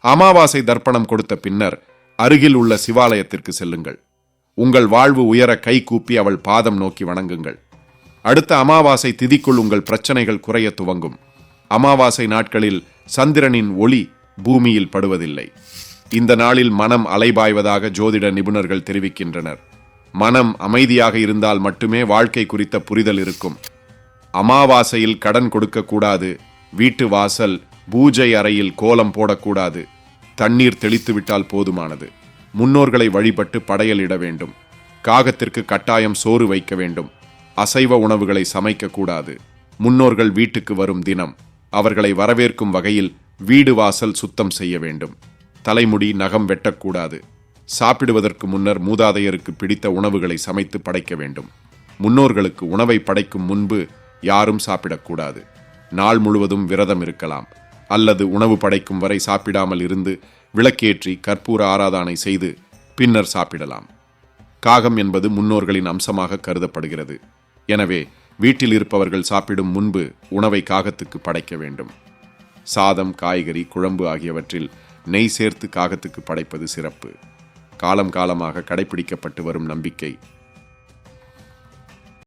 அமாவாசை தர்ப்பணம் கொடுத்த பின்னர் அருகில் உள்ள சிவாலயத்திற்கு செல்லுங்கள். உங்கள் வாழ்வு உயர கை கூப்பி அவள் பாதம் நோக்கி வணங்குங்கள். அடுத்த அமாவாசை திதிக்குள் உங்கள் பிரச்சனைகள் குறைய துவங்கும். அமாவாசை நாட்களில் சந்திரனின் ஒளி பூமியில் படுவதில்லை. இந்த நாளில் மனம் அலைபாய்வதாக ஜோதிட நிபுணர்கள் தெரிவிக்கின்றனர். மனம் அமைதியாக இருந்தால் மட்டுமே வாழ்க்கை குறித்த புரிதல் இருக்கும். அமாவாசையில் கடன் கொடுக்கக்கூடாது. வீட்டு வாசல் பூஜை அறையில் கோலம் போடக்கூடாது. தண்ணீர் தெளித்து விட்டால் போதுமானது. முன்னோர்களை வழிபட்டு படையலிட வேண்டும். காகத்திற்கு கட்டாயம் சோறு வைக்க வேண்டும். அசைவ உணவுகளை சமைக்கக்கூடாது. முன்னோர்கள் வீட்டுக்கு வரும் தினம் அவர்களை வரவேற்கும் வகையில் வீடு வாசல் சுத்தம் செய்ய வேண்டும். தலைமுடி நகம் வெட்டக்கூடாது. சாப்பிடுவதற்கு முன்னர் மூதாதையருக்கு பிடித்த உணவுகளை சமைத்து படைக்க வேண்டும். முன்னோர்களுக்கு உணவை படைக்கும் முன்பு யாரும் சாப்பிடக்கூடாது. நாள் முழுவதும் விரதம் இருக்கலாம். அல்லது உணவு படைக்கும் வரை சாப்பிடாமல் இருந்து விளக்கேற்றி கற்பூர ஆராதனை செய்து பின்னர் சாப்பிடலாம். காகம் என்பது முன்னோர்களின் அம்சமாக கருதப்படுகிறது. எனவே வீட்டில் இருப்பவர்கள் சாப்பிடும் முன்பு உணவை காகத்துக்கு படைக்க வேண்டும். சாதம் காய்கறி குழம்பு ஆகியவற்றில் நெய் சேர்த்து காகத்துக்கு படைப்பது சிறப்பு. காலம் காலமாக கடைபிடிக்கப்பட்டு வரும் நம்பிக்கை